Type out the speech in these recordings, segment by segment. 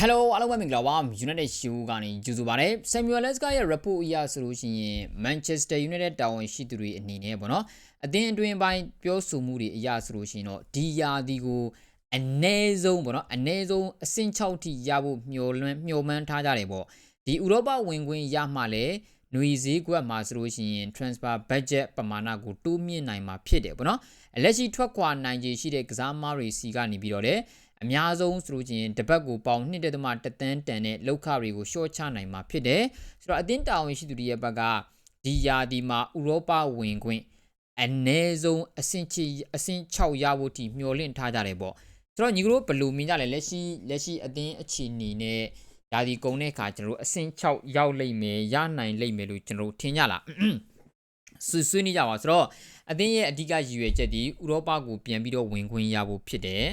Hello အားလုံးပဲမင်္ဂလာပါ United Show ကနေကြိုဆိုပါရစေ Samuel Leska ရဲ့ report အရဆိုလို့ရှိရင် Manchester United တာဝန်ရှိသူတွေအနေနဲ့ပေါ့နော်အသင်းအတွင်းပိုင်းပြောဆိုမှုတွေအရဆိုလို့ရှိရင်တော့ဒီယာဒီကိုအ ਨੇ ဆုံးပေါ့နော်အ ਨੇ ဆုံးအဆင့်6ထိရဖို့မျှော်လင့်မျှော်မှန်းထားကြတယ်ပေါ့ဒီဥရောပဝင်ခွင့်ရမှလည်းຫນွေဈေးကွက်မှာဆိုလို့ရှိရင် transfer budget ပမာဏကိုတိုးမြင့်နိုင်မှာဖြစ်တယ်ပေါ့နော်လက်ရှိထွက်ခွာနိုင်ခြေရှိတဲ့ကစားသမားတွေစီကနေပြီးတော့လေ အများဆုံးဆိုလို့ချင်းတပတ်ကိုပေါင်1.3တန်းတန်တဲ့လောက်ခတွေကိုရှော့ချနိုင်မှာဖြစ်တယ်ဆိုတော့အတင်းတာဝန်ရှိသူတွေရဲ့ဘက်ကဒီယာဒီမှာဥရောပဝင်ခွင့်အ ਨੇ ဆုံးအဆင့်ချအဆင့်6ရဖို့ထိမျှော်လင့်ထားကြတယ်ပေါ့ဆိုတော့ညီကတို့ဘယ်လိုမြင်ကြလဲလက်ရှိလက်ရှိအတင်းအခြေအနေနဲ့ယာဒီကုံတဲ့အခါကျွန်တော်တို့အဆင့်6ရောက်လိမ့်မယ်ရနိုင်လိမ့်မယ်လို့ကျွန်တော်တို့ထင်ကြလားဆွဆွေးနေကြပါဆိုတော့အသင်းရဲ့အဓိကရည်ရွယ်ချက်ဒီဥရောပကိုပြန်ပြီးတော့ဝင်ခွင့်ရဖို့ဖြစ်တယ်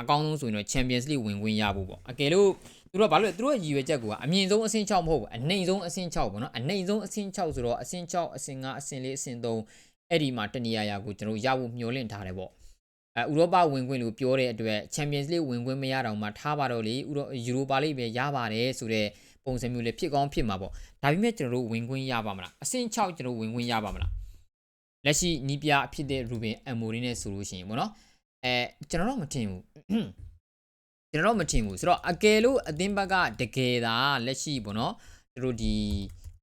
အကောင်းဆုံးဆိုရင်တော့ Champions League ဝင်ခွင့်ရဖို့ပေါ့အကယ်လို့သူတို့ကဘာလို့လဲသူတို့ရဲ့ရည်ရွယ်ချက်ကအမြင့်ဆုံးအဆင့်6မဟုတ်ဘူးအနှိမ်ဆုံးအဆင့်6ပေါ့နော်အနှိမ်ဆုံးအဆင့်6ဆိုတော့အဆင့်6အဆင့်5အဆင့်4အဆင့်3အဲ့ဒီမှာတနေရာရာကိုကျွန်တော်ရဖို့မျှော်လင့်ထားတယ်ပေါ့အဲဥရောပဝင်ခွင့်လို့ပြောတဲ့အတွက် Champions League ဝင်ခွင့်မရတော့မှထားပါတော့လေဥရောယူရိုပါလိပဲရပါတယ်ဆိုတော့ပုံစံမျိုးလေးဖြစ်ကောင်းဖြစ်မှာပေါ့ဒါပေမဲ့ကျွန်တော်တို့ဝင်ခွင့်ရပါမလားအဆင့်6ကျွန်တော်ဝင်ခွင့်ရပါမလားလက်ရှိနီးပြအဖြစ်တဲ့ရူဘင်အမိုရီနဲ့ဆိုလို့ရှိရင်ပေါ့နော် အဲကျွန်တော်တော့မထင်ဘူးကျွန်တော်တော့မထင်ဘူးဆိုတော့အကယ်လို့အသင်းဘက်ကတကယ်သာလက်ရှိပေါ့နော်သူတို့ဒီ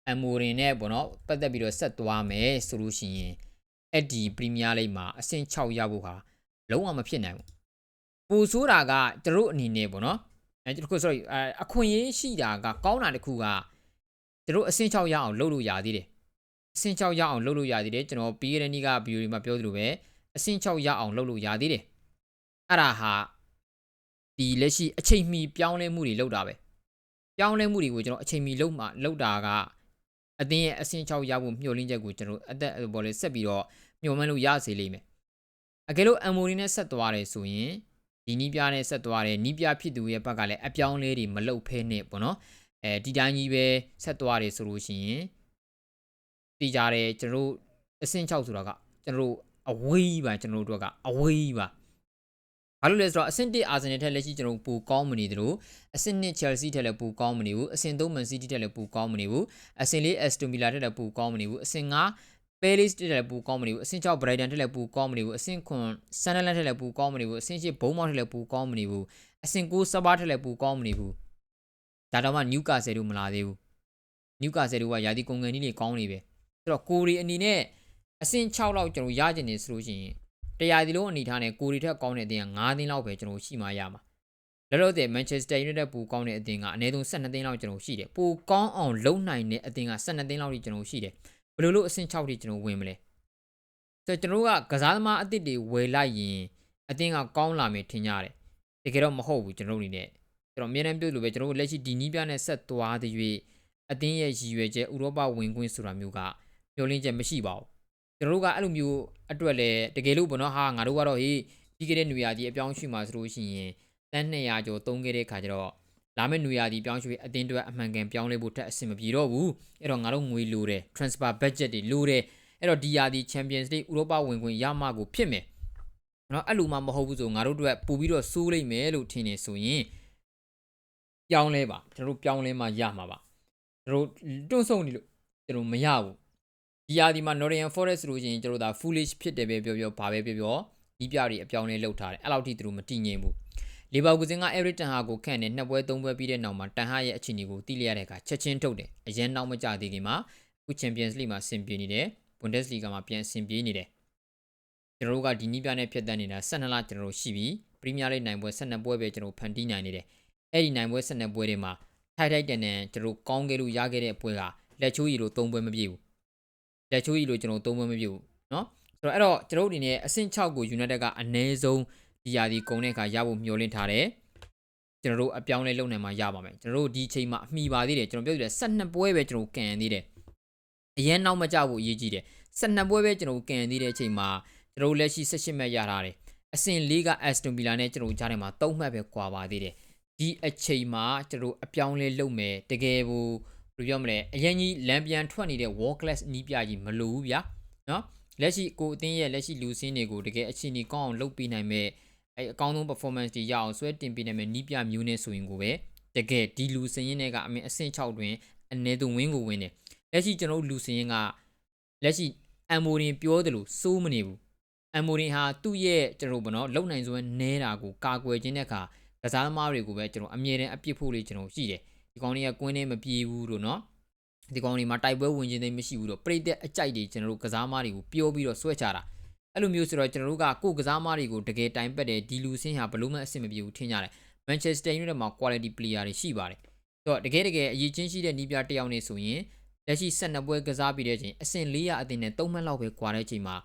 အမိုရင်နဲ့ပေါ့နော်ပတ်သက်ပြီးတော့ဆက်သွားမယ်ဆိုလို့ရှိရင်အဲ့ဒီပရီးမီးယားလိဂ်မှာအဆင့်6ရဖို့ဟာလုံးဝမဖြစ်နိုင်ဘူးပူဆိုးတာကသူတို့အနေနဲ့ပေါ့နော်အဲတခု sorry အခွင့်အရေးရှိတာကကောင်းတာတခုကသူတို့အဆင့်6ရအောင်လုပ်လို့ရသေးတယ်အဆင့်6ရအောင်လုပ်လို့ရသေးတယ်ကျွန်တော်ပြီးရတဲ့နေ့ကဗီဒီယိုတွေမှာပြောသလိုပဲ အဆင့်6ရအောင်လုပ်လို့ရသေးတယ်အဲ့ဒါဟာဒီလက်ရှိအချိန်မီပြောင်းလဲမှုတွေလုပ်တာပဲပြောင်းလဲမှုတွေကိုကျွန်တော်အချိန်မီလုပ်မှလုပ်တာကအတင်းရဲ့အဆင့်6ရဖို့မျှော်လင့်ချက်ကိုကျွန်တော်အသက်ဘော်လေးဆက်ပြီးတော့မျှော်မှန်းလို့ရစေလိမ့်မယ်အကယ်လို့အမိုရီနဲ့ဆက်သွားတယ်ဆိုရင်ဒီနီးပြားနဲ့ဆက်သွားတယ်နီးပြားဖြစ်သူရဲ့ဘက်ကလည်းအပြောင်းလဲတွေမလုပ်ဖဲနဲ့ပေါ့နော်အဲဒီတိုင်းကြီးပဲဆက်သွားတယ်ဆိုလို့ရှိရင်တည်ကြတယ်ကျွန်တော်တို့အဆင့်6ဆိုတာကကျွန်တော်တို့ အဝေးပါကျွန်တော်တို့ကအဝေးပါဘာလို့လဲဆိုတော့အဆင့်1အာဆင်နယ်ထက်လက်ရှိကျွန်တော်ပိုကောင်းမနေသလိုအဆင့်2 Chelsea ထက်လည်းပိုကောင်းမနေဘူးအဆင့်3 Man City ထက်လည်းပိုကောင်းမနေဘူးအဆင့်4 Aston Villa ထက်လည်းပိုကောင်းမနေဘူးအဆင့်5 Palace ထက်လည်းပိုကောင်းမနေဘူးအဆင့်6 Brighton ထက်လည်းပိုကောင်းမနေဘူးအဆင့်9 Sunderland ထက်လည်းပိုကောင်းမနေဘူးအဆင့်8 Bournemouth ထက်လည်းပိုကောင်းမနေဘူးအဆင့်9 Sabah ထက်လည်းပိုကောင်းမနေဘူးဒါတော့မှ Newcastle တို့မလာသေးဘူး Newcastle တို့ကယာတီကုန်ကန်ကြီးတွေကောင်းနေပဲဆိုတော့ကိုရီအနေနဲ့ အဆင့်6လောက်ကျွန်တော်ရကျင်နေဆိုလို့ရှိရင်တရားဒီလုံးအနေထားနဲ့ကိုရီထက်ကောင်းတဲ့အသင်းက9သင်းလောက်ပဲကျွန်တော်ရှိမှရမှာလောလောဆယ် Manchester United ပူကောင်းတဲ့အသင်းကအနည်းဆုံး12သင်းလောက်ကျွန်တော်ရှိတယ်ပူကောင်းအောင်လုံနိုင်တဲ့အသင်းက12သင်းလောက်ထိကျွန်တော်ရှိတယ်ဘယ်လိုလို့အဆင့်6ထိကျွန်တော်ဝင်မလဲဆိုတော့ကျွန်တော်ကကစားသမားအသစ်တွေဝယ်လိုက်ရင်အသင်းကကောင်းလာမယ်ထင်ကြတယ်တကယ်တော့မဟုတ်ဘူးကျွန်တော်အနေနဲ့ကျွန်တော်အများနဲ့ပြောလို့ပဲကျွန်တော်လက်ရှိဒီနီးပြနဲ့ဆက်သွားတဲ့၍အသင်းရဲ့ရည်ရွယ်ချက်ဥရောပဝင်ခွင့်ဆိုတာမျိုးကမျှော်လင့်ချက်မရှိပါဘူး ကျွန်တော်တို့ကအဲ့လိုမျိုးအတွက်လဲတကယ်လို့ဘောနော်ဟာငါတို့ကတော့ဟေးပြီးခဲ့တဲ့နွေရာသီအပြောင်းရွှေ့မှာဆိုလို့ရှိရင်တန်း200ကျော်သုံးခဲ့တဲ့ခါကျတော့လာမယ့်နွေရာသီပြောင်းရွှေ့အတင်းတွေအမှန်ကန်ပြောင်းလဲဖို့ထက်အဆင်မပြေတော့ဘူးအဲ့တော့ငါတို့ငွေလိုတယ် transfer budget တွေလိုတယ်အဲ့တော့ဒီရာသီ Champions League ဥရောပဝင်ခွင့်ရမှကိုဖြစ်မယ်နော်အဲ့လိုမှမဟုတ်ဘူးဆိုငါတို့တို့ပို့ပြီးတော့စိုးလိမ့်မယ်လို့ထင်နေဆိုရင်ပြောင်းလဲပါကျွန်တော်တို့ပြောင်းလဲမှရမှာပါကျွန်တော်တွန့်ဆုံနေလို့ကျွန်တော်မရဘူး ဒီယာဒီမှာ Nottingham Forest လို့ရှိရင်ကျွန်တော်ဒါ foolish ဖြစ်တယ်ပဲပြောပြောဘာပဲပြောပြောဒီပြတွေအပြောင်းလဲလုပ်ထားတယ်အဲ့လောက်ထိသူတို့မတည်ငြိမ်ဘူးလီဗာပူးစင်က Everton ဟာကိုခန့်နေနှစ်ပွဲသုံးပွဲပြီးတဲ့နောက်မှာတန်ဟာရဲ့အခြေအနေကိုသိလျက်တဲ့အခါချက်ချင်းထုတ်တယ်အရင်နောက်မကြသေးခင်မှာအခု Champions League မှာဆင်ပြေနေတယ် Bundesliga မှာပြန်ဆင်ပြေနေတယ်ကျွန်တော်တို့ကဒီနီးပြနဲ့ဖြတ်တန်းနေတာ12လကျွန်တော်တို့ရှိပြီ Premier League နိုင်ပွဲ12ပွဲပဲကျွန်တော်ဖန်တီးနိုင်နေတယ်အဲ့ဒီနိုင်ပွဲ12ပွဲတွေမှာထိုက်ထိုက်တန်တန်ကျွန်တော်ကောင်းခဲ့လို့ရခဲ့တဲ့ပွဲကလက်ချိုးရီလို့3ပွဲမပြည့်ဘူး လက်ချိုးကြီးလို့ကျွန်တော်သုံးမမပြုတ်เนาะဆိုတော့အဲ့တော့ကျွန်တော်တို့အနေနဲ့အဆင့်6ကို United ကအနည်းဆုံးဒီရာဒီကုံတဲ့အခါရဖို့မျှော်လင့်ထားတယ်ကျွန်တော်တို့အပြောင်းလဲလုပ်နိုင်မှာရပါမယ်ကျွန်တော်တို့ဒီချိန်မှာအမိပါသေးတယ်ကျွန်တော်ပြောပြတယ်12ပွဲပဲကျွန်တော်ကန်သေးတယ်အရင်နောက်မကြဖို့အရေးကြီးတယ်12ပွဲပဲကျွန်တော်ကန်သေးတဲ့အချိန်မှာကျွန်တော်လက်ရှိ18မှတ်ရထားတယ်အဆင့်၄က Aston Villa နဲ့ကျွန်တော်ကြားထဲမှာ3မှတ်ပဲကွာပါသေးတယ်ဒီအချိန်မှာကျွန်တော်အပြောင်းလဲလုပ်မယ်တကယ်ဘူး ဘယ်လိုပြောမလဲအရင်ကြီးလမ်းပြန်ထွက်နေတဲ့ wall class နီးပြကြီးမလိုဘူးဗျာနော်လက်ရှိကိုအသင်းရဲ့လက်ရှိလူစင်းတွေကိုတကယ်အချင်းကြီးကောင်းအောင်လုပ်ပေးနိုင်မဲ့အဲအကောင်းဆုံး performance တွေရအောင်ဆွဲတင်ပေးနိုင်မယ့်နီးပြမျိုးနဲ့ဆိုရင်ကိုပဲတကယ်ဒီလူစင်းရင်တွေကအမင်းအဆင့်6တွင်အနေသူဝင်းကိုဝင်းတယ်လက်ရှိကျွန်တော်တို့လူစင်းရင်ကလက်ရှိအမ်မိုရင်ပြောတယ်လို့စိုးမနေဘူးအမ်မိုရင်ဟာသူ့ရဲ့ကျွန်တော်တို့ဗောနော်လုံနိုင်စွမ်းနဲတာကိုကာကွယ်ခြင်းတဲ့အခါကစားသမားတွေကိုပဲကျွန်တော်အမြဲတမ်းအပြစ်ဖို့လေးကျွန်တော်ရှိတယ် ဒီကောင်တွေကကွင်းထဲမပြေဘူးလို့နော်ဒီကောင်တွေမှာတိုက်ပွဲဝင်ခြင်းသိမ်းမရှိဘူးတော့ပြိတက်အကြိုက်တွေကျွန်တော်တို့ကစားသမားတွေကိုပြောပြီးတော့ဆွဲချတာအဲ့လိုမျိုးဆိုတော့ကျွန်တော်တို့ကကိုယ်ကစားသမားတွေကိုတကယ်တိုင်ပတ်တယ်ဒီလူစင်းဟာဘလို့မှအဆင်မပြေဘူးထင်ကြတယ် Manchester United မှာ quality player တွေရှိပါတယ်ဆိုတော့တကယ်တကယ်အရေးချင်းရှိတဲ့နီးပြတစ်ယောက်နေဆိုရင်လက်ရှိ12ပွဲကစားပြီးတဲ့အချိန်အဆင့်400အသင်းနဲ့3မှတ်လောက်ပဲကွာတဲ့အချိန်မှာ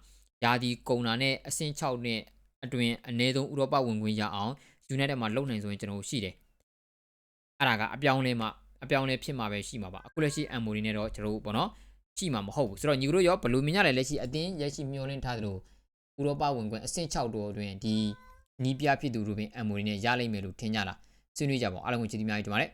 ယာဒီကုံတာနဲ့အဆင့်6နဲ့အတွင်အနည်းဆုံးဥရောပဝင်ခွင့်ရအောင် United မှာလုံနိုင်ဆိုရင်ကျွန်တော်တို့ရှိတယ် အဲ့ဒါကအပြောင်းလဲမှာအပြောင်းလဲဖြစ်မှာပဲရှိမှာပါအခုလက်ရှိအမ်မိုရီနဲ့တော့ကျွန်တော်တို့ပေါ့နော်ရှိမှာမဟုတ်ဘူးဆိုတော့ညီတို့ရောဘယ်လိုမြင်ရလဲလက်ရှိအတင်းရက်ရှိမျောလင်းထားသလိုဥရောပဝင်ခွင့်အဆင့်6တောအတွင်းဒီနီးပြဖြစ်သူတို့ပင်အမ်မိုရီနဲ့ရလိမ့်မယ်လို့ထင်ကြတာဆွေးနွေးကြပါဦးအားလုံးကိုကျေးဇူးများကြီးတင်ပါတယ်